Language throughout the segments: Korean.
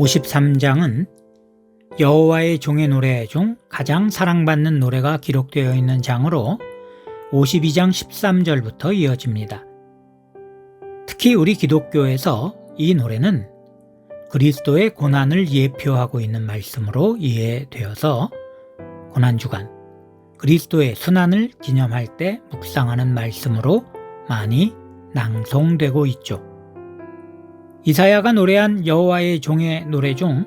53장은 여호와의 종의 노래 중 가장 사랑받는 노래가 기록되어 있는 장으로 52장 13절부터 이어집니다. 특히 우리 기독교에서 이 노래는 그리스도의 고난을 예표하고 있는 말씀으로 이해되어서 고난주간, 그리스도의 순환을 기념할 때 묵상하는 말씀으로 많이 낭송되고 있죠. 이사야가 노래한 여호와의 종의 노래 중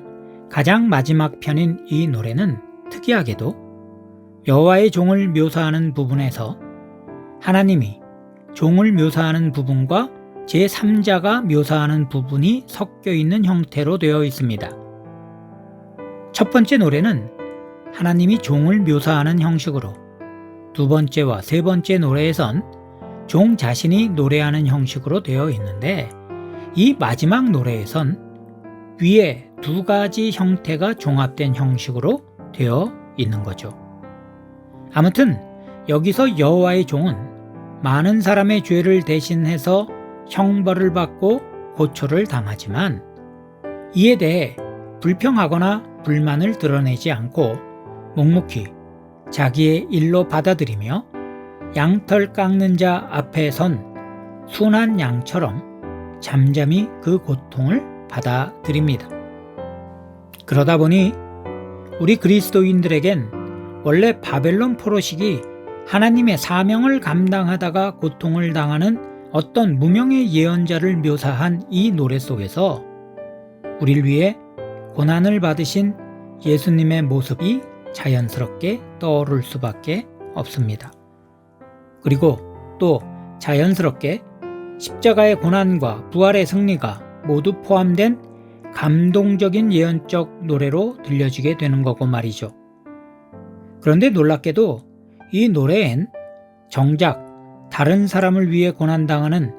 가장 마지막 편인 이 노래는 특이하게도 여호와의 종을 묘사하는 부분에서 하나님이 종을 묘사하는 부분과 제3자가 묘사하는 부분이 섞여 있는 형태로 되어 있습니다. 첫 번째 노래는 하나님이 종을 묘사하는 형식으로 두 번째와 세 번째 노래에선 종 자신이 노래하는 형식으로 되어 있는데 이 마지막 노래에선 위에 두 가지 형태가 종합된 형식으로 되어 있는 거죠. 아무튼 여기서 여호와의 종은 많은 사람의 죄를 대신해서 형벌을 받고 고초를 당하지만 이에 대해 불평하거나 불만을 드러내지 않고 묵묵히 자기의 일로 받아들이며 양털 깎는 자 앞에 선 순한 양처럼 잠잠히 그 고통을 받아들입니다. 그러다 보니 우리 그리스도인들에겐 원래 바벨론 포로식이 하나님의 사명을 감당하다가 고통을 당하는 어떤 무명의 예언자를 묘사한 이 노래 속에서 우리를 위해 고난을 받으신 예수님의 모습이 자연스럽게 떠오를 수밖에 없습니다. 그리고 또 자연스럽게 십자가의 고난과 부활의 승리가 모두 포함된 감동적인 예언적 노래로 들려지게 되는 거고 말이죠. 그런데 놀랍게도 이 노래엔 정작 다른 사람을 위해 고난당하는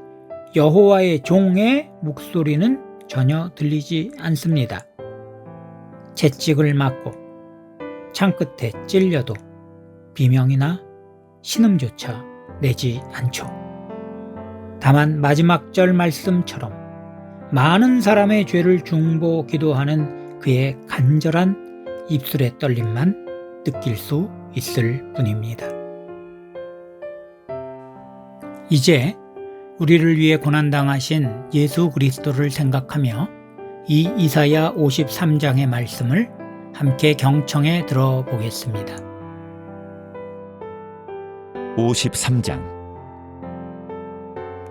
여호와의 종의 목소리는 전혀 들리지 않습니다. 채찍을 맞고 창끝에 찔려도 비명이나 신음조차 내지 않죠. 다만 마지막 절 말씀처럼 많은 사람의 죄를 중보 기도하는 그의 간절한 입술의 떨림만 느낄 수 있을 뿐입니다. 이제 우리를 위해 고난당하신 예수 그리스도를 생각하며 이 이사야 53장의 말씀을 함께 경청해 들어보겠습니다. 53장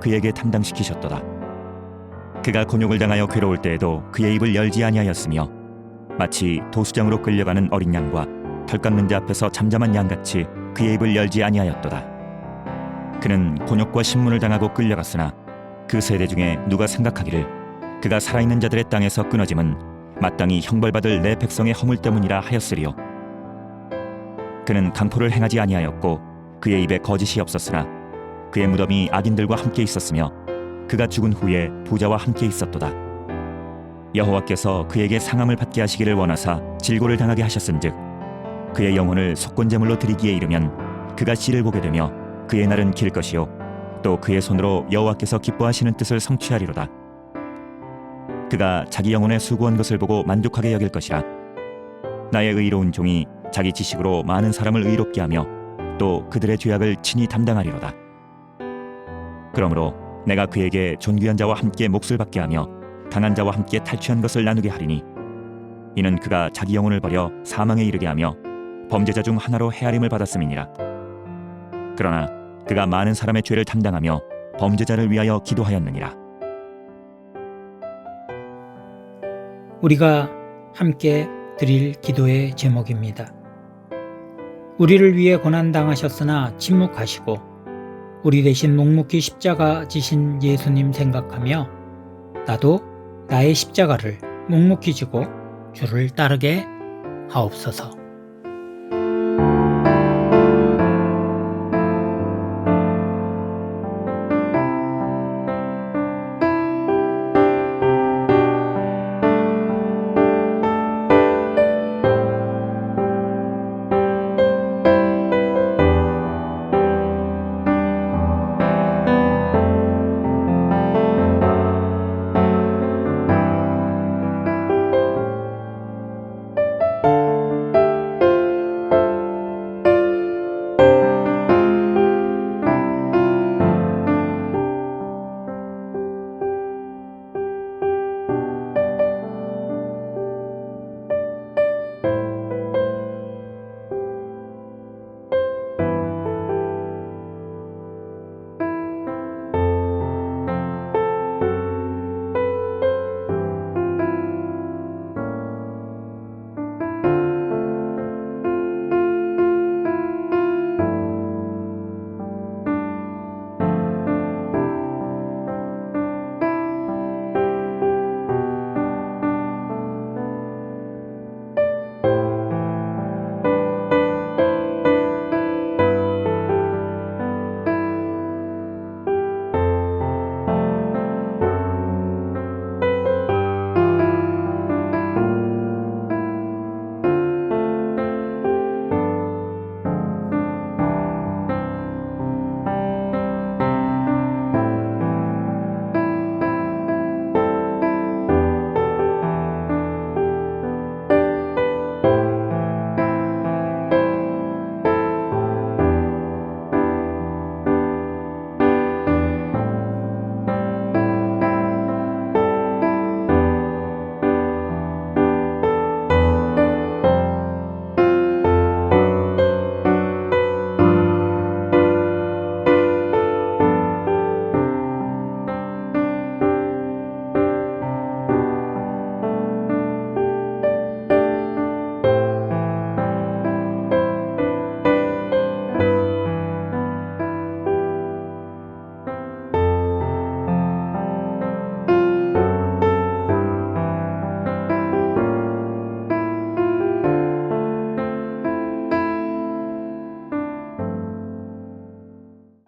그에게 담당시키셨도다. 그가 곤욕을 당하여 괴로울 때에도 그의 입을 열지 아니하였으며 마치 도수장으로 끌려가는 어린 양과 털 깎는 데 앞에서 잠잠한 양같이 그의 입을 열지 아니하였도다. 그는 곤욕과 신문을 당하고 끌려갔으나 그 세대 중에 누가 생각하기를 그가 살아있는 자들의 땅에서 끊어짐은 마땅히 형벌받을 내 백성의 허물 때문이라 하였으리요. 그는 강포를 행하지 아니하였고 그의 입에 거짓이 없었으나 그의 무덤이 악인들과 함께 있었으며 그가 죽은 후에 부자와 함께 있었도다. 여호와께서 그에게 상함을 받게 하시기를 원하사 질고를 당하게 하셨은즉 그의 영혼을 속건제물로 드리기에 이르면 그가 씨를 보게 되며 그의 날은 길 것이요 또 그의 손으로 여호와께서 기뻐하시는 뜻을 성취하리로다. 그가 자기 영혼에 수고한 것을 보고 만족하게 여길 것이라. 나의 의로운 종이 자기 지식으로 많은 사람을 의롭게 하며 또 그들의 죄악을 친히 담당하리로다. 그러므로 내가 그에게 존귀한 자와 함께 몫을 받게 하며 강한 자와 함께 탈취한 것을 나누게 하리니 이는 그가 자기 영혼을 버려 사망에 이르게 하며 범죄자 중 하나로 헤아림을 받았음이니라. 그러나 그가 많은 사람의 죄를 담당하며 범죄자를 위하여 기도하였느니라. 우리가 함께 드릴 기도의 제목입니다. 우리를 위해 고난 당하셨으나 침묵하시고 우리 대신 묵묵히 십자가 지신 예수님 생각하며 나도 나의 십자가를 묵묵히 지고 주를 따르게 하옵소서.